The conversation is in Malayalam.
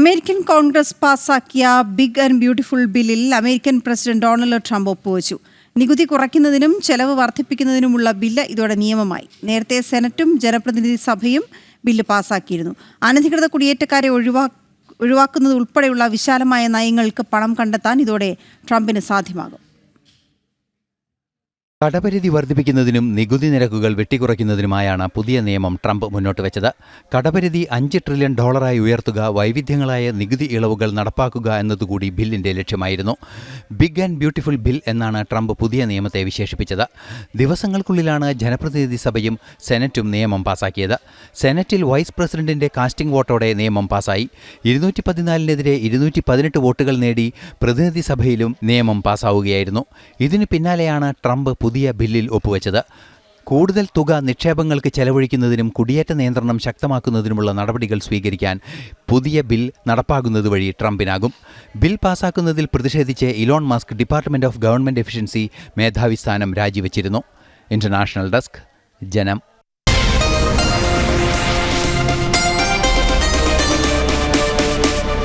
അമേരിക്കൻ കോൺഗ്രസ് പാസാക്കിയ ബിഗ് ആൻഡ് ബ്യൂട്ടിഫുൾ ബില്ലിൽ അമേരിക്കൻ പ്രസിഡന്റ് ഡൊണാൾഡ് ട്രംപ് ഒപ്പുവച്ചു. നികുതി കുറയ്ക്കുന്നതിനും ചെലവ് വർദ്ധിപ്പിക്കുന്നതിനുമുള്ള ബില്ല് ഇതോടെ നിയമമായി. നേരത്തെ സെനറ്റും ജനപ്രതിനിധി സഭയും ബില്ല് പാസാക്കിയിരുന്നു അനധികൃത കുടിയേറ്റക്കാരെ ഒഴിവാ ഒഴിവാക്കുന്നത് ഉൾപ്പെടെയുള്ള വിശാലമായ നയങ്ങൾക്ക് പണം കണ്ടെത്താൻ ഇതോടെ ട്രംപിന് സാധ്യമാകും. കടപരിധി വർദ്ധിപ്പിക്കുന്നതിനും നികുതി നിരക്കുകൾ വെട്ടിക്കുറയ്ക്കുന്നതിനുമായാണ് പുതിയ നിയമം ട്രംപ് മുന്നോട്ട് വെച്ചത്. കടപരിധി അഞ്ച് ട്രില്യൺ ഡോളറായി ഉയർത്തുക വൈവിധ്യങ്ങളായ നികുതി ഇളവുകൾ നടപ്പാക്കുക എന്നതുകൂടി ബില്ലിന്റെ ലക്ഷ്യമായിരുന്നു. ബിഗ് ആൻഡ് ബ്യൂട്ടിഫുൾ ബിൽ എന്നാണ് ട്രംപ് പുതിയ നിയമത്തെ വിശേഷിപ്പിച്ചത്. ദിവസങ്ങൾക്കുള്ളിലാണ് ജനപ്രതിനിധി സഭയും സെനറ്റും നിയമം പാസാക്കിയത്. സെനറ്റിൽ വൈസ് പ്രസിഡന്റിന്റെ കാസ്റ്റിംഗ് വോട്ടോടെ നിയമം പാസായി. ഇരുന്നൂറ്റി പതിനാലിനെതിരെ ഇരുന്നൂറ്റി പതിനെട്ട് വോട്ടുകൾ നേടി പ്രതിനിധി സഭയിലും നിയമം പാസാവുകയായിരുന്നു. ഇതിനു പിന്നാലെയാണ് ട്രംപ് പുതിയ ബില്ലിൽ ഒപ്പുവെച്ചത്. കൂടുതൽ തുക നിക്ഷേപങ്ങൾക്ക് ചെലവഴിക്കുന്നതിനും കുടിയേറ്റ നിയന്ത്രണം ശക്തമാക്കുന്നതിനുമുള്ള നടപടികൾ സ്വീകരിക്കാൻ പുതിയ ബിൽ നടപ്പാകുന്നത് വഴി ട്രംപിനാകും. ബിൽ പാസാക്കുന്നതിൽ പ്രതിഷേധിച്ച് Elon Musk department of government efficiency മേധാവി സ്ഥാനം രാജിവെച്ചിരുന്നു. ഇന്റർനാഷണൽ ഡെസ്ക് ജനം